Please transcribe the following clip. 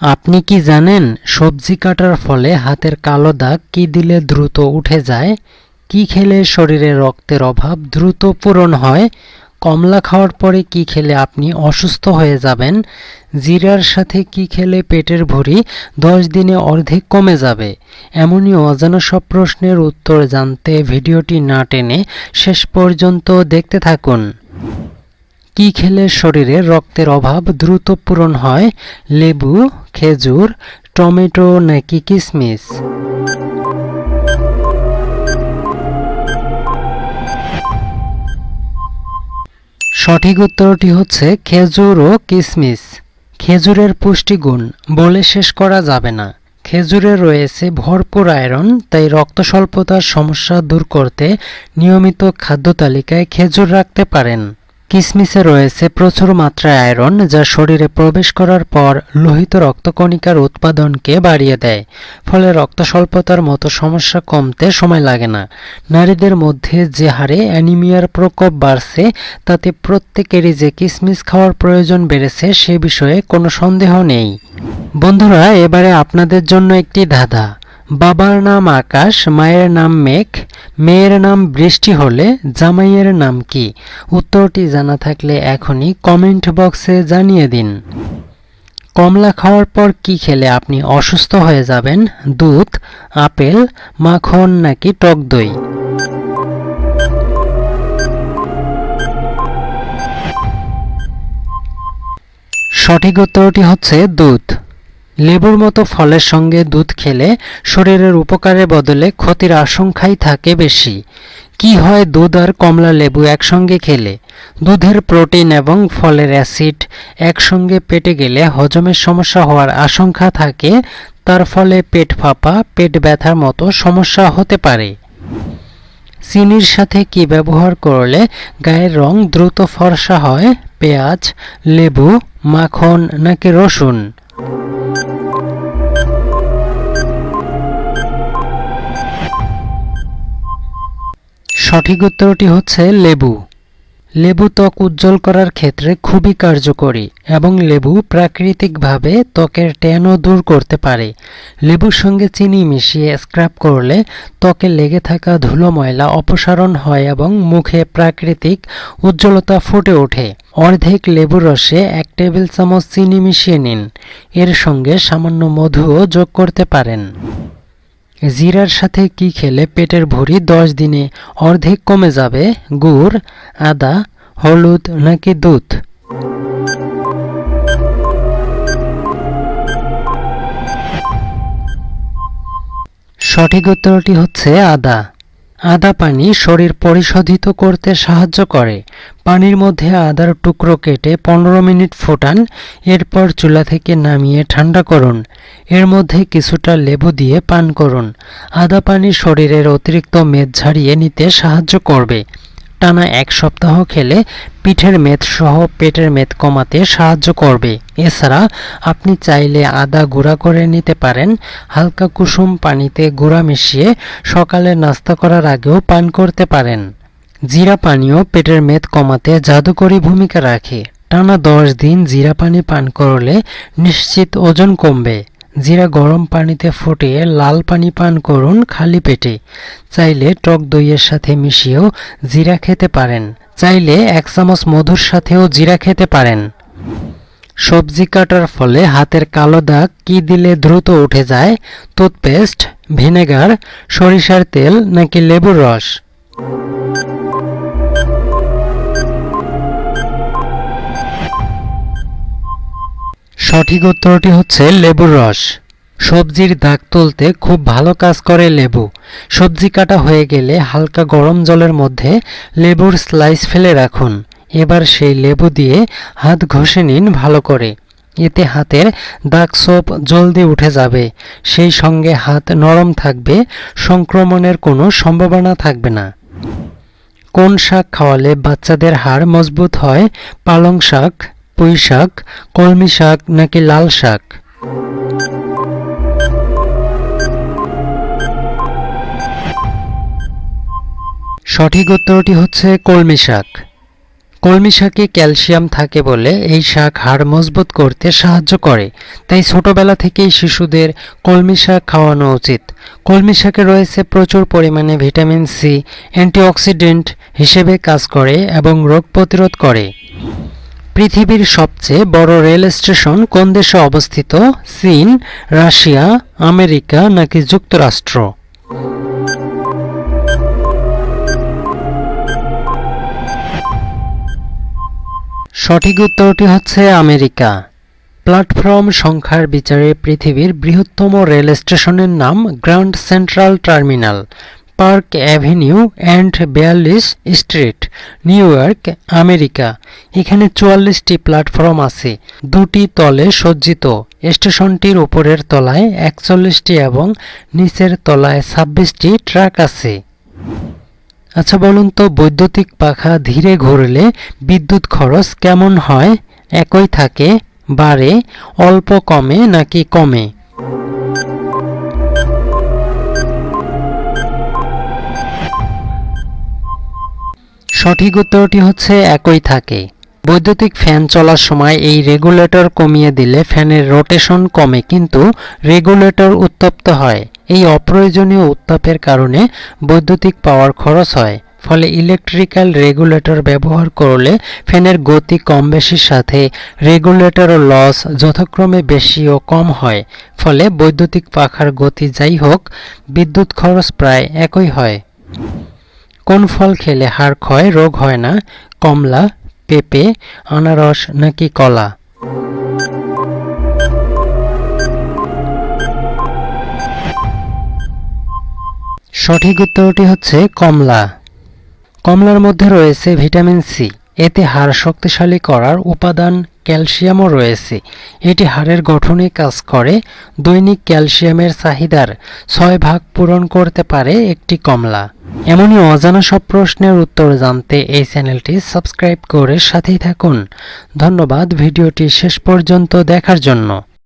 আপনি কি জানেন সবজি কাটার ফলে হাতের কালো দাগ কি দিলে দ্রুত উঠে যায়? কি খেলে শরীরে রক্তের অভাব দ্রুত পূরণ হয়? কমলা খাওয়ার পরে কি খেলে আপনি অসুস্থ হয়ে যাবেন? জিরার সাথে কি খেলে পেটের ভুঁড়ি দশ দিনে অর্ধেক কমে যাবে? এমনই অজানা সব প্রশ্নের উত্তর জানতে ভিডিওটি না টেনে শেষ পর্যন্ত দেখতে থাকুন। কি খেলে শরীরে রক্তের অভাব দ্রুত পূরণ হয়? লেবু, খেজুর, টমেটো নাকি কিশমিশ সঠিক উত্তরটি হচ্ছে খেজুর ও কিশমিশ খেজুরের পুষ্টিগুণ বলে শেষ করা যাবে না। খেজুরে রয়েছে ভরপুর আয়রন, তাই রক্ত স্বল্পতার সমস্যা দূর করতে নিয়মিত খাদ্য তালিকায় খেজুর রাখতে পারেন। কিসমিসে রয়েছে প্রচুর মাত্রায় আয়রন, যা শরীরে প্রবেশ করার পর লোহিত রক্তকণিকার উৎপাদনকে বাড়িয়ে দেয়। ফলে রক্ত স্বল্পতার মতো সমস্যা কমতে সময় লাগে না। নারীদের মধ্যে যে হারে অ্যানিমিয়ার প্রকোপ বাড়ছে, তাতে প্রত্যেকেরই যে কিসমিস খাওয়ার প্রয়োজন বেড়েছে, সে বিষয়ে কোনো সন্দেহ নেই। বন্ধুরা, এবারে আপনাদের জন্য একটি ধাঁধা। বাবার নাম আকাশ, মায়ের নাম মেঘ, মেয়ের নাম বৃষ্টি হলে জামাইয়ের নাম কি? উত্তরটি জানা থাকলে এখনই কমেন্ট বক্সে জানিয়ে দিন। কমলা খাওয়ার পর কি খেলে আপনি অসুস্থ হয়ে যাবেন? দুধ, আপেল, মাখন নাকি টক দই? সঠিক উত্তরটি হচ্ছে দুধ। লেবুর মতো ফলের সঙ্গে দুধ খেলে শরীরের উপকারের বদলে ক্ষতির আশঙ্কাই থাকে বেশি। কি হয় দুধ আর কমলা লেবু একসঙ্গে খেলে? দুধের প্রোটিন এবং ফলের অ্যাসিড একসঙ্গে পেটে গেলে হজমের সমস্যা হওয়ার আশঙ্কা থাকে, তার ফলে পেট ফাঁপা, পেট ব্যথার মতো সমস্যা হতে পারে। চিনির সাথে কি ব্যবহার করলে গায়ের রং দ্রুত ফর্সা হয়? পেঁয়াজ, লেবু, মাখন নাকি রসুন? সঠিক উত্তরটি হচ্ছে লেবু। লেবু ত্বক উজ্জ্বল করার ক্ষেত্রে খুবই কার্যকরী এবং লেবু প্রাকৃতিকভাবে ত্বকের ট্যানও দূর করতে পারে। লেবুর সঙ্গে চিনি মিশিয়ে স্ক্রাব করলে ত্বকে লেগে থাকা ধুলো ময়লা অপসারণ হয় এবং মুখে প্রাকৃতিক উজ্জ্বলতা ফুটে ওঠে। অর্ধেক লেবুর রসে এক টেবিল চামচ চিনি মিশিয়ে নিন। এর সঙ্গে সামান্য মধুও যোগ করতে পারেন। জিরার সাথে কি খেলে পেটের ভুঁড়ি দশ দিনে অর্ধেক কমে যাবে? গুড়, আদা, হলুদ নাকি দুধ? সঠিক উত্তরটি হচ্ছে আদা। আদা পানি শরীর পরিশোধিত করতে সাহায্য করে। পানির মধ্যে আদার টুকরো কেটে পনেরো মিনিট ফোটান, এরপর চুলা থেকে নামিয়ে ঠান্ডা করুন। এর মধ্যে কিছুটা লেবু দিয়ে পান করুন। আদা পানি শরীরের অতিরিক্ত মেদ ঝাড়িয়ে নিতে সাহায্য করবে। টানা এক সপ্তাহ খেলে পিঠের মেদ সহ পেটের মেদ কমাতে সাহায্য করবে। এছাড়া আপনি চাইলে আদা গুঁড়া করে নিতে পারেন। হালকা কুসুম পানিতে গুঁড়া মিশিয়ে সকালে নাস্তা করার আগেও পান করতে পারেন। জিরা পানিও পেটের মেদ কমাতে জাদুকরী ভূমিকা রাখে। টানা দশ দিন জিরা পানি পান করলে নিশ্চিত ওজন কমবে। জিরা গরম পানিতে ফুটিয়ে লাল পানি পান করুন খালি পেটে। চাইলে টক দইয়ের সাথে মিশিয়েও জিরা খেতে পারেন। চাইলে এক চামচ মধুর সাথেও জিরা খেতে পারেন। সবজি কাটার ফলে হাতের কালো দাগ কি দিলে দ্রুত উঠে যায়? টুথপেস্ট, ভিনেগার, সরিষার তেল নাকি লেবুর রস? সঠিক উত্তরটি হচ্ছে লেবুর রস। সবজির দাগ তুলতে খুব ভালো কাজ করে লেবু। সবজি কাটা হয়ে গেলে হালকা গরম জলের মধ্যে লেবুর স্লাইস ফেলে রাখুন। এবার সেই লেবু দিয়ে হাত ঘষে নিন ভালো করে। এতে হাতের দাগ সোপ জলদি উঠে যাবে। সেই সঙ্গে হাত নরম থাকবে, সংক্রমণের কোনো সম্ভাবনা থাকবে না। কোন শাক খাওয়ালে বাচ্চাদের হাড় মজবুত হয়? পালং শাক পুঁই শাক, কলমি শাক নাকি লাল শাক? সঠিক উত্তরটি হচ্ছে কলমি শাক। কলমি শাকে ক্যালসিয়াম থাকে বলে এই শাক হাড় মজবুত করতে সাহায্য করে, তাই ছোটবেলা থেকেই শিশুদের কলমি শাক খাওয়ানো উচিত। কলমি শাকে রয়েছে প্রচুর পরিমাণে ভিটামিন সি, অ্যান্টিঅক্সিডেন্ট হিসেবে কাজ করে এবং রোগ প্রতিরোধ করে। পৃথিবীর সবচেয়ে বড় রেল স্টেশন কোন দেশে অবস্থিত? চীন, রাশিয়া, আমেরিকা নাকি যুক্তরাষ্ট্র? সঠিক উত্তরটি হচ্ছে আমেরিকা। প্ল্যাটফর্ম সংখ্যার বিচারে পৃথিবীর বৃহত্তম রেল স্টেশনের নাম Grand Central Terminal, Park Avenue and বিয়াল্লিশ স্ট্রিট। New York, America. এখানে চুয়াল্লিশটি প্ল্যাটফর্ম আছে, দুটি তলে সজ্জিত। স্টেশনটির উপরের তলায় একচল্লিশটি এবং নিচের তলায় ছাব্বিশটি ট্রাক আছে। আচ্ছা বলুন তো, বৈদ্যুতিক পাখা ধীরে ঘুরলে বিদ্যুৎ খরচ কেমন হয়? একই থাকে, বাড়ে, অল্প কমে নাকি কমে? সঠিক উত্তরটি হচ্ছে একই থাকে। বৈদ্যুতিক ফ্যান চলার সময় এই রেগুলেটর কমিয়ে দিলে ফ্যানের রোটেশন কমে, কিন্তু রেগুলেটর উত্তপ্ত হয়। এই অপ্রয়োজনীয় উত্তাপের কারণে বৈদ্যুতিক পাওয়ার খরচ হয়, ফলে ইলেকট্রিক্যাল রেগুলেটর ব্যবহার করলে ফ্যানের গতি কম বেশির সাথে রেগুলেটর লস যথাক্রমে বেশি ও কম হয়, ফলে বৈদ্যুতিক পাখার গতি যাই হোক, বিদ্যুৎ খরচ প্রায় একই হয়। কোন ফল খেলে হাড় ক্ষয়, রোগ হয় না? কমলা, পেঁপে, আনারস নাকি কলা? সঠিক উত্তরটি হচ্ছে কমলা। কমলার মধ্যে রয়েছে ভিটামিন সি। এতে হাড় শক্তিশালী করার উপাদান ক্যালসিয়ামও রয়েছে। এটি হাড়ের গঠনে কাজ করে। দৈনিক ক্যালসিয়ামের চাহিদার ছয় ভাগ পূরণ করতে পারে একটি কমলা। এমনই অজানা সব প্রশ্নের উত্তর জানতে এই চ্যানেলটি সাবস্ক্রাইব করে সাথেই থাকুন। ধন্যবাদ, ভিডিওটি শেষ পর্যন্ত দেখার জন্য।